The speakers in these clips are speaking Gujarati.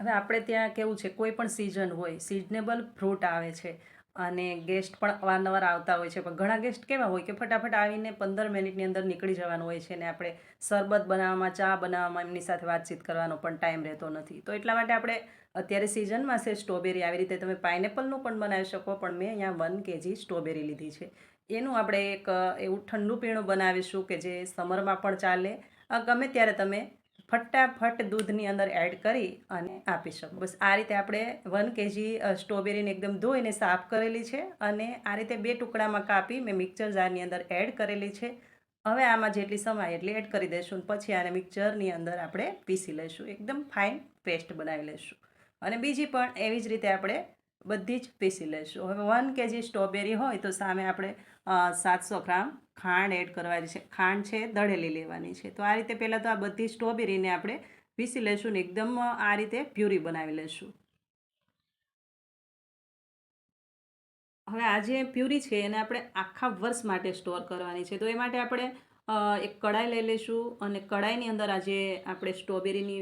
હવે આપણે ત્યાં કેવું છે, કોઈ પણ સિઝન હોય સિઝનેબલ ફ્રૂટ આવે છે અને ગેસ્ટ પણ અવારનવાર આવતા હોય છે. પણ ઘણા ગેસ્ટ કેવા હોય કે ફટાફટ આવીને પંદર મિનિટની અંદર નીકળી જવાનું હોય છે ને આપણે શરબત બનાવવામાં, ચા બનાવવામાં એમની સાથે વાતચીત કરવાનો પણ ટાઈમ રહેતો નથી. તો એટલા માટે આપણે અત્યારે સિઝનમાં છે સ્ટ્રોબેરી આવી રીતે તમે પાઇનેપલનું પણ બનાવી શકો, પણ મેં અહીંયા વન કેજી સ્ટ્રોબેરી લીધી છે. એનું આપણે એક, એવું ઠંડુ પીણું બનાવીશું કે જે સમરમાં પણ ચાલે. ગમે ત્યારે તમે ફટાફટ દૂધની અંદર એડ કરી અને આપી શકો. બસ આ રીતે આપણે વન કેજી સ્ટ્રોબેરીને એકદમ ધોઈને સાફ કરેલી છે અને આ રીતે બે ટુકડામાં કાપી મેં મિક્સર જારની અંદર એડ કરેલી છે. હવે આમાં જેટલી સમાય એટલી એડ કરી દઈશું પછી આને મિક્સરની અંદર આપણે પીસી લઈશું. એકદમ ફાઇન પેસ્ટ બનાવી લઈશું. અને બીજી પણ એવી જ રીતે આપણે બધી જ પીસી લઈશું. હવે વન કેજી સ્ટ્રોબેરી હોય તો સામે આપણે સાતસો ગ્રામ ખાંડ એડ કરવાની છે. ખાંડ છે, દળેલી લેવાની છે. તો આ રીતે પહેલાં તો આ બધી સ્ટ્રોબેરીને આપણે પીસી લઈશું ને એકદમ આ રીતે પ્યુરી બનાવી લઈશું. હવે આ જે પ્યુરી છે એને આપણે આખા વર્ષ માટે સ્ટોર કરવાની છે. તો એ માટે આપણે એક કડાઈ લઈ લઈશું અને કડાઈની અંદર આજે આપણે સ્ટ્રોબેરીની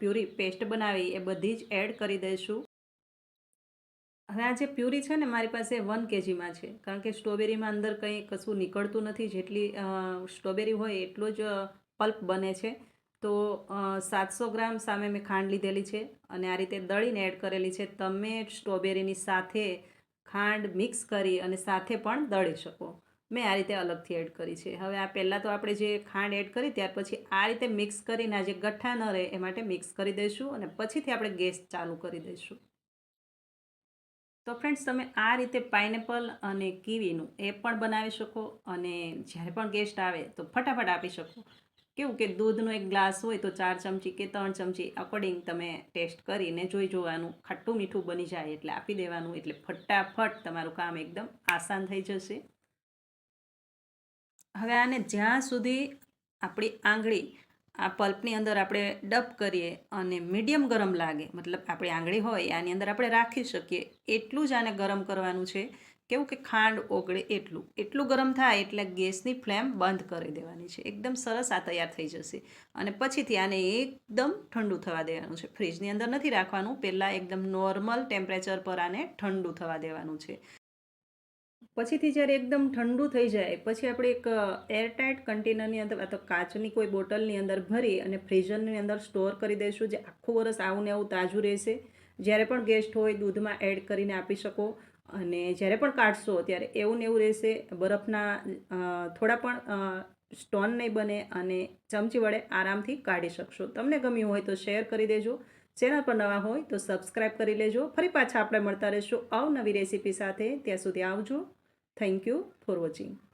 પ્યુરી પેસ્ટ બનાવી એ બધી જ એડ કરી દઈશું. હવે આ જે પ્યુરી છે ને મારી પાસે વન કેજીમાં છે. કારણ કે સ્ટ્રોબેરીમાં અંદર કંઈ કશું નીકળતું નથી. જેટલી સ્ટ્રોબેરી હોય એટલો જ પલ્પ બને છે. તો સાતસો ગ્રામ સામે મેં ખાંડ લીધેલી છે અને આ રીતે દળીને એડ કરેલી છે. તમે સ્ટ્રોબેરીની સાથે ખાંડ મિક્સ કરી અને સાથે પણ દળી શકો. મેં આ રીતે અલગથી એડ કરી છે. હવે આ પહેલાં તો આપણે જે ખાંડ એડ કરી ત્યાર પછી આ રીતે મિક્સ કરીને આ જે ગઠ્ઠા ન રહે એ માટે મિક્સ કરી દઈશું અને પછીથી આપણે ગેસ ચાલુ કરી દઈશું. તો ફ્રેન્ડ્સ તમે આ રીતે પાઇનેપલ અને કીવીનું એ પણ બનાવી શકો અને જ્યારે પણ ગેસ્ટ આવે તો ફટાફટ આપી શકો. કેવું કે દૂધનો એક ગ્લાસ હોય તો ચાર ચમચી કે ત્રણ ચમચી અકોર્ડિંગ તમે ટેસ્ટ કરીને જોઈ જોવાનું. ખાટું મીઠું બની જાય એટલે આપી દેવાનું એટલે ફટાફટ તમારું કામ એકદમ આસાન થઈ જશે. હવે આને જ્યાં સુધી આપણી આંગળી આ પલ્પની અંદર આપણે ડબ કરીએ અને મીડિયમ ગરમ લાગે, મતલબ આપણી આંગળી હોય આની અંદર આપણે રાખી શકીએ. એટલું જ આને ગરમ કરવાનું છે. કેવું કે ખાંડ ઓગળે એટલું. એટલું ગરમ થાય એટલે ગેસની ફ્લેમ બંધ કરી દેવાની છે. એકદમ સરસ આ તૈયાર થઈ જશે. અને પછીથી આને એકદમ ઠંડુ થવા દેવાનું છે. ફ્રીજની અંદર નથી રાખવાનું. પહેલાં એકદમ નોર્મલ ટેમ્પરેચર પર આને ઠંડુ થવા દેવાનું છે. પછીથી જ્યારે એકદમ ઠંડુ થઈ જાય, પછી આપણે એક એરટાઇટ કન્ટેનરની અંદર અથવા કાચની કોઈ બોટલની અંદર ભરી અને ફ્રીઝરની અંદર સ્ટોર કરી દઈશું, જે આખું વરસ આવું ને આવું તાજું રહેશે. જ્યારે પણ ગેસ્ટ હોય, દૂધમાં એડ કરીને આપી શકો અને જ્યારે પણ કાઢશો, ત્યારે એવું ને એવું રહેશે. બરફના થોડા પણ સ્ટોન નહીં બને અને ચમચી વડે આરામથી કાઢી શકશો. તમને ગમ્યું હોય તો શેર કરી દેજો. ચેનલ પર નવા હોય તો સબસ્ક્રાઈબ કરી લેજો. ફરી પાછા આપણે મળતા રહીશું અવનવી રેસીપી સાથે. ત્યાં સુધી આવજો. Thank you for watching.